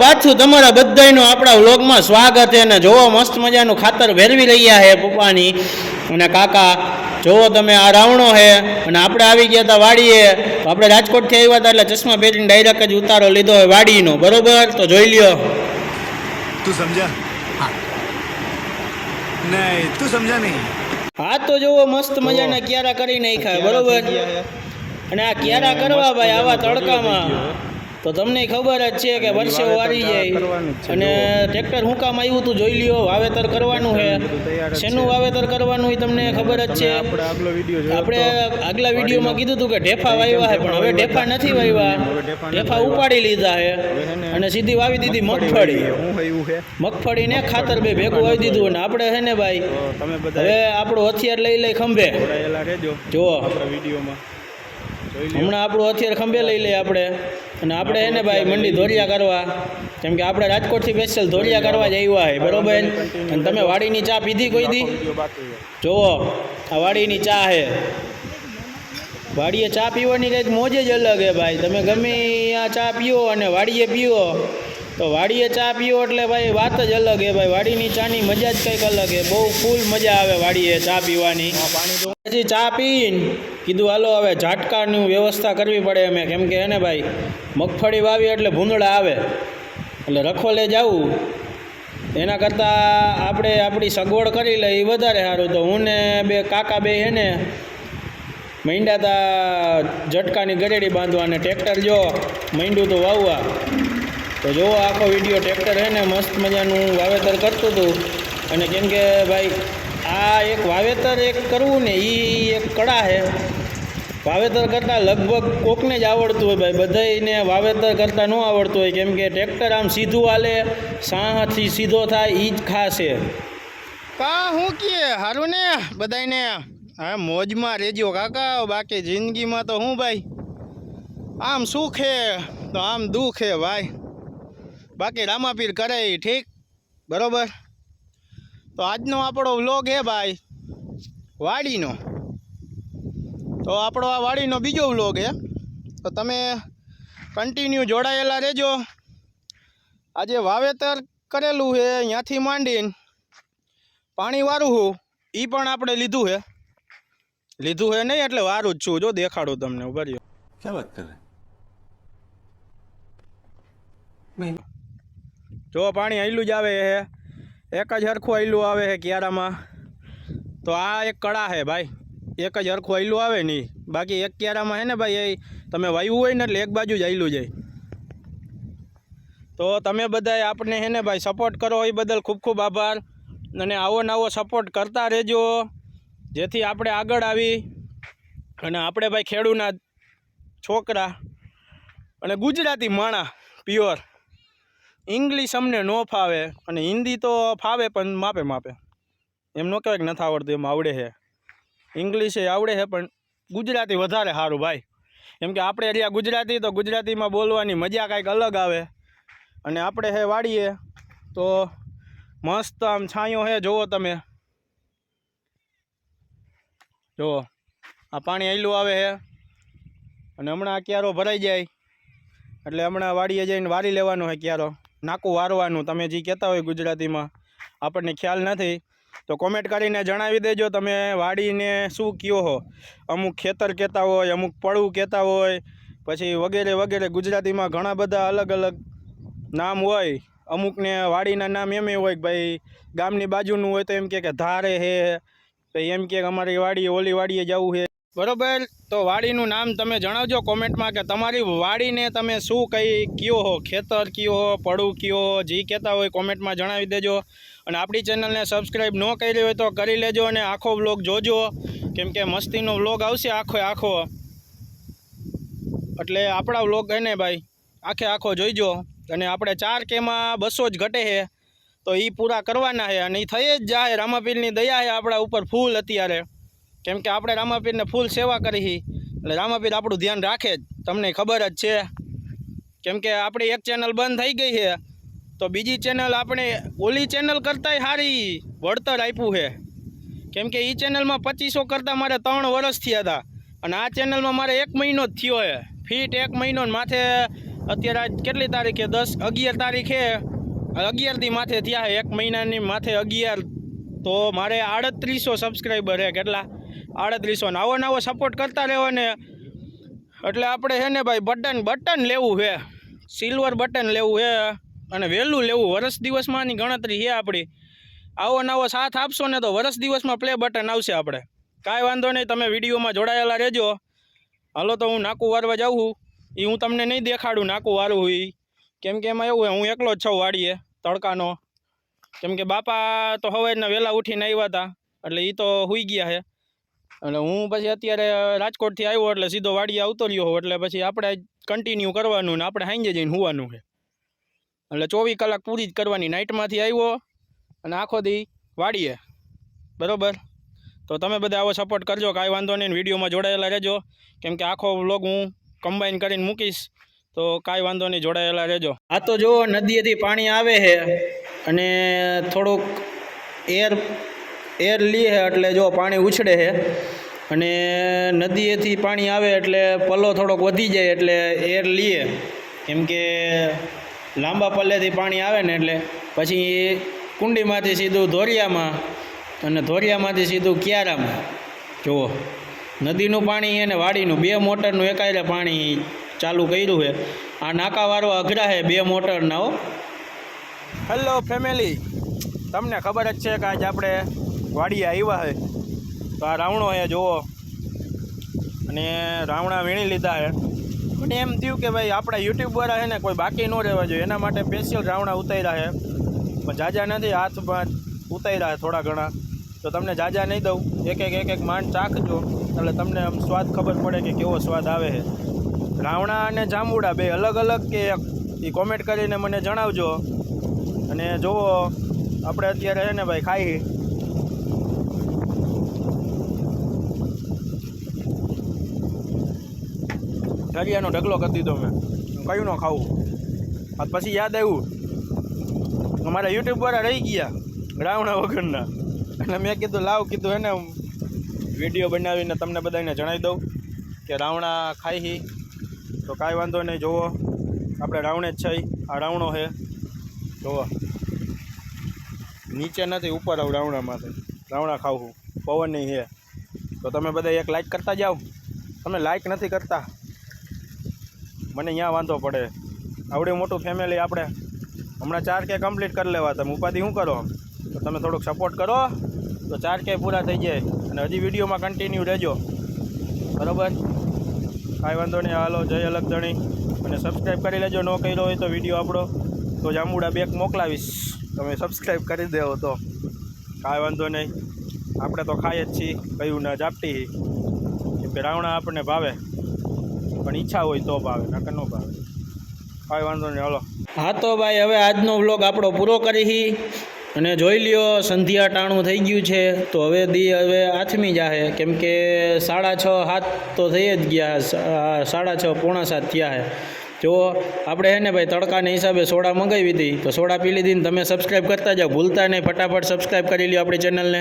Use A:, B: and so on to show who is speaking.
A: પાછું તમારા બધાનું આપણા વ્લોગમાં સ્વાગત છે ને જોવો મસ્ત મજાનું ખાતર ભેરવી રહ્યા છે પપ્પાની. અને કાકા જોવો તમે આ રાવણો છે. અને આપણે આવી ગયા હતા વાડીએ. આપણે રાજકોટથી આવ્યા હતા એટલે ચશ્મા પહેરીને ડાયરેક્ટ જ ઉતારો લીધો હોય વાડીનો. બરોબર? તો જોઈ લ્યો.
B: તું સમજા? નહીં તું સમજા નહીં.
A: હા તો જોવો મસ્ત મજાના ક્યારા કરી નાખ્યા બરોબર? અને આ ક્યારા કરવા ભાઈ આવા તડકામાં? તો તમને ખબર જ છે કે વર્ષે વારી જાય અને ટ્રેક્ટર હું કામ આવ્યું તું જોઈ લ્યો વાવેતર કરવાનું છે શેનું વાવેતર કરવાનું એ તમને ખબર જ છે.
C: આપણે આગલો
A: વિડીયોમાં કીધું હતું કે ઢેફા વાવ્યા છે પણ હવે ઢેફા નથી વાવ્યા ઢેફા ઉપાડી લીધા છે અને સીધી વાવી દીધી મગફળી
C: મગફળી. ને
A: મગફળીને ખાતર બે ભેગું વાવી દીધું અને આપણે છે ને ભાઈ હવે આપણું હથિયાર લઈ લઈ ખંભે.
C: જો
A: જુઓ.
C: વિડીયોમાં.
A: હમણાં આપણું અત્યારે ખંભે લઈ લઈએ આપણે. અને આપણે એને ભાઈ મંડી ધોરિયા કરવા. કેમ કે આપણે રાજકોટથી સ્પેશિયલ ધોરિયા કરવા જ આવ્યા છે બરોબર? અને તમે વાડીની ચા પીધી કોઈ દી? જુઓ, આ વાડીની ચા છે વાડીએ ચા પીવાની કંઈક મોજે જ અલગ હે ભાઈ. તમે ગમે આ ચા પીઓ અને વાડીએ પીઓ, તો વાડીએ ચા પીઓ એટલે ભાઈ વાત જ અલગ હે ભાઈ. વાડીની ચાની મજા જ કંઈક અલગ હે. બહુ ફૂલ મજા આવે વાડીએ ચા પીવાની. પછી ચા પીને. કીધું, હાલો, હવે ઝાટકાની વ્યવસ્થા કરવી પડે અમે. કેમ કે એને ભાઈ, મગફળી વાવી એટલે ભૂંદડા આવે. એટલે રખોલે જવું એના કરતાં આપણે આપણી સગવડ કરી લઈએ, એ વધારે સારું. તો હું ને બે કાકા બે હે ને માંડ્યા તા ઝટકાની ગરેડી બાંધવા અને ટ્રેક્ટર જો માંડ્યું તો વાવવા. તો જો આખો વીડિયો ટ્રેક્ટર હે ને, મસ્ત મજાનું વાવેતર કરતું હતું. અને કેમ કે ભાઈ આ એક વાવેતર એક કરવું ને એ એક કળા છે. વાવેતર કરતાં લગભગ કોકને જ આવડતું હોય ભાઈ. બધાયને વાવેતર કરતાં ન આવડતું હોય. કેમ કે ટ્રેક્ટર આમ સીધું હાલે, સાહથી સીધો થાય એ જ ખાસ છે. કા હું કે હારું ને? બધાયને? હા, મોજમાં રહેજો કાકા. બાકી જિંદગીમાં તો હું ભાઈ? આમ સુખ હે તો આમ દુઃખ હે ભાઈ. બાકી રામાપીર કરે ઠીક? બરોબર? તો આજનો આપણો વ્લોગ હે ભાઈ વાડીનો. તો આપણો આ વાડીનો બીજો વ્લોગ હે. તો તમે કન્ટિન્યુ જોડાયેલા રહેજો. આજે વાવેતર કરેલું છે અહીંયાથી માંડીને પાણી વારું હું એ પણ આપણે લીધું છે લીધું છે નહીં એટલે વારું જ છું. જો દેખાડું તમને ઊભા રહ્યો.
B: વાત કરે?
A: જો પાણી અહીંલું જ આવે છે એક જ હરખું આયલું આવે છે ક્યારામાં. તો આ એક કળા છે ભાઈ. એક જ હરખું આયલું આવે નહીં બાકી એક કિયારામાં છે ને ભાઈ, એ તમે વાવ્યું હોય ને એટલે એક બાજુ જ આયલું જાય. તો તમે બધાએ આપણને છે ને ભાઈ સપોર્ટ કરો એ બદલ ખૂબ ખૂબ આભાર. અને આવો નવો સપોર્ટ કરતા રહેજો. જેથી આપણે આગળ આવી. અને આપણે ભાઈ ખેડૂના છોકરા. અને ગુજરાતી માણા પ્યોર ઇંગ્લિશ અમને ન ફાવે અને હિન્દી તો ફાવે પણ માપે માપે. એમ ન કહેવાય કે નથી આવડતું, એમ આવડે છે. ઇંગ્લિશ આવડે છે પણ ગુજરાતી વધારે સારું ભાઈ. કેમ કે આપણે રહ્યા ગુજરાતી તો ગુજરાતીમાં બોલવાની મજા કાંઈક અલગ આવે. અને આપણે હે વાળીએ તો મસ્ત આમ છાંયો હે, જુઓ તમે. જુઓ, આ પાણી આયલું આવે હે. અને હમણાં ક્યારો ભરાઈ જાય. એટલે હમણાં વાડીએ જઈને વારી લેવાનો હોય ક્યારો. નાકું વારવાનું. તમે જે કહેતા હોય ગુજરાતીમાં, આપણને ખ્યાલ નથી. તો કોમેન્ટ કરીને જણાવી દેજો તમે વાડીને શું કયો હો. અમુક ખેતર કહેતા હોય, અમુક પડવું કહેતા હોય, પછી વગેરે વગેરે. ગુજરાતીમાં ઘણા બધા અલગ અલગ નામ હોય. અમુકને વાડીના નામ એમ હોય કે ભાઈ ગામની બાજુનું હોય તો એમ કહે કે ધારે હે. પછી એમ કે અમારી વાડી ઓલી વાડીએ જવું છે બરોબર? તો વાડીનું નામ તમે જણાવજો કોમેન્ટમાં કે તમારી વાડીને તમે શું કઈ કયો હો? ખેતર કયો હો? પડું કયો હો? જે કહેતા હોય કોમેન્ટમાં જણાવી દેજો. અને આપણી ચેનલને સબસ્ક્રાઈબ ન કરી હોય તો કરી લેજો અને આખો વ્લોગ જોજો. કેમ કે મસ્તીનો વ્લોગ આવશે આખો આખો. એટલે આપણા વ્લોગ એને ભાઈ? આખે આખો જોઈજો. અને આપણે ચાર કેમાં બસો જ ઘટે છે તો એ પૂરા કરવાના છે અને એ થઈ જ જાય. રામાપીરની દયા છે આપણા ઉપર ફૂલ અત્યારે. કેમ કે આપણે રામાપીરને ફૂલ સેવા કરી એટલે રામાપીર આપણું ધ્યાન રાખે જ. તમને ખબર જ છે. કેમ કે આપણી એક ચેનલ બંધ થઈ ગઈ છે. તો બીજી ચેનલ આપણે ઓલી ચેનલ કરતાંય સારી વળતર આપ્યું છે. કેમ કે એ ચેનલમાં પચીસો કરતાં મારે ત્રણ વર્ષ થયા હતા. અને આ ચેનલમાં મારે એક મહિનો જ થયો છે. ફીટ એક મહિનો માથે અત્યારે આજ કેટલી તારીખે? દસ, અગિયાર તારીખે. અગિયારથી માથે થયા એક મહિનાની માથે અગિયાર. તો મારે આડત્રીસો સબસ્ક્રાઈબર છે. કેટલા? આડત્રીસો આવો નવો સપોર્ટ કરતા રહેવો ને. એટલે આપણે છે ને ભાઈ બટન બટન લેવું છે. સિલ્વર બટન લેવું છે અને વહેલું લેવું. વરસ દિવસમાંની ગણતરી છે આપણી. આવો નવો સાથ આપશો ને તો વરસ દિવસમાં પ્લે બટન આવશે આપણે. કાંઈ વાંધો નહીં, તમે વિડીયોમાં જોડાયેલા રહેજો. હાલો તો હું નાકું વારવા જાઉં એ હું તમને નહીં દેખાડું, નાકું વારવું એ કેમ કે એમાં એવું હું એકલો જ છું વાડીએ, તડકાનો. કેમ કે બાપા તો સવારના વહેલા ઉઠીને આવ્યા હતા, એટલે એ તો સૂઈ ગયા છે. એટલે હું પછી અત્યારે રાજકોટથી આવ્યો એટલે સીધો વાડી આવતો રહ્યો એટલે પછી આપણે કન્ટિન્યુ કરવાનું ને આપણે હાંજે જઈને હોવાનું છે. એટલે ચોવીસ કલાક પૂરી જ કરવાની. નાઇટમાંથી આવ્યો અને આખો દી વાડીએ. બરાબર? તો તમે બધા આવો સપોર્ટ કરજો, કાંઈ વાંધો નહીં વિડીયોમાં જોડાયેલા રહેજો. કેમ કે આખો વ્લોગ હું કમ્બાઈન કરીને મૂકીશ, તો કાંઈ વાંધો નહીં, જોડાયેલા રહેજો. આ તો જુઓ, નદીએથી પાણી આવે છે અને થોડુંક એર એર લે એટલે જો પાણી ઉછળે છે અને નદીએથી પાણી આવે એટલે પલ્લો થોડોક વધી જાય એટલે એર લીએ. કેમ કે લાંબા પલ્લેથી પાણી આવે ને એટલે પછી કુંડીમાંથી સીધું ધોરિયામાં અને ધોરિયામાંથી સીધું ક્યારામાં. જુઓ, નદીનું પાણી અને વાડીનું બે મોટરનું એકાયરે પાણી ચાલુ કર્યું છે આ નાકાવાળો અઘરા છે બે મોટરના હો. હેલો ફેમિલી તમને ખબર જ છે કે આજે આપણે વાડીએ આવ્યા છે તો આ રાવણો અહીંયા જુઓ. અને રાવણા વીણી લીધા છે મને એમ થયું કે ભાઈ આપણા યુટ્યુબ વાળા છે ને કોઈ બાકી ન રહેવા જોઈએ. એના માટે સ્પેશિયલ રાવણા ઉતાર્યા છે પણ જાજા નથી હાથમાં ઉતાર્યા છે થોડા ઘણા. તો તમને જાજા નહીં દઉં. એક એક એક એક માંડ ચાખજો. એટલે તમને આમ સ્વાદ ખબર પડે કે કેવો સ્વાદ આવે છે રાવણા અને જાંબુડા બે અલગ અલગ કે એક? એ કોમેન્ટ કરીને મને જણાવજો. અને જુઓ, આપણે અત્યારે છે ને ભાઈ ખાઈ ઢળિયાનો ઢગલો કરી દીધો મેં. કયું ન ખાવું? પછી યાદ આવ્યું અમારા યુટ્યુબ વાળા રહી ગયા રાવણા વગરના. એટલે મેં કીધું, લાવ, કીધું એને વીડિયો બનાવીને તમને બધાને જણાવી દઉં કે રાવણા ખાઈ હી. તો કાંઈ વાંધો નહીં, જુઓ. આપણે રાવણે જ છે. આ રાવણો છે. જુઓ. નીચે નથી, ઉપર આવું રાવણામાંથી રાવણા ખાવું પવન નહીં છે. તો તમે બધા એક લાઈક કરતા જાઓ. તમે લાઈક નથી કરતા. મને અહીંયા વાંધો પડે. આવડે મોટું ફેમિલી આપણે. હમણાં ચાર કે કમ્પ્લીટ કરી લેવા. તમે ઉપાધિ શું કરો? તો તમે થોડુંક સપોર્ટ કરો. તો ચાર કે પૂરા થઈ જાય. અને હજી વિડીયોમાં કન્ટિન્યુ રહેજો. બરાબર? કાંઈ વાંધો નહીં. હાલો, જય અલગધણી અને સબસ્ક્રાઈબ કરી લેજો. ન કર્યો હોય તો વીડિયો આપણો. તો જાંબુડા બેક મોકલાવીશ. તમે સબસ્ક્રાઈબ કરી દેવો તો. કાંઈ વાંધો નહીં. આપણે તો ખાઈએ જ છીએ. કયું ના જાપટી. કેમ કે રાવણા આપણને ભાવે. પણ ઈચ્છા હોય તો ભાવે, નકર ન ભાવે. કાંઈ વાંધો નહીં, હલો. હા તો ભાઈ, હવે આજનો વ્લોગ આપણો પૂરો કરી અને જોઈ લ્યો, સંધ્યા ટાણું થઈ ગયું છે. તો હવે દી, હવે આથમી જાહે. કેમ કે સાડા છ, હાથ તો થઈ જ ગયા. સાડા છ, પોણા સાત થયા છે જો, આપણે હે ને ભાઈ, તડકાના હિસાબે સોડા મંગાવી હતી. તો સોડા પી લીધી ને તમે સબસ્ક્રાઈબ કરતા જાઓ. ભૂલતા નહીં, ફટાફટ સબસ્ક્રાઈબ કરી લ્યો આપણી ચેનલને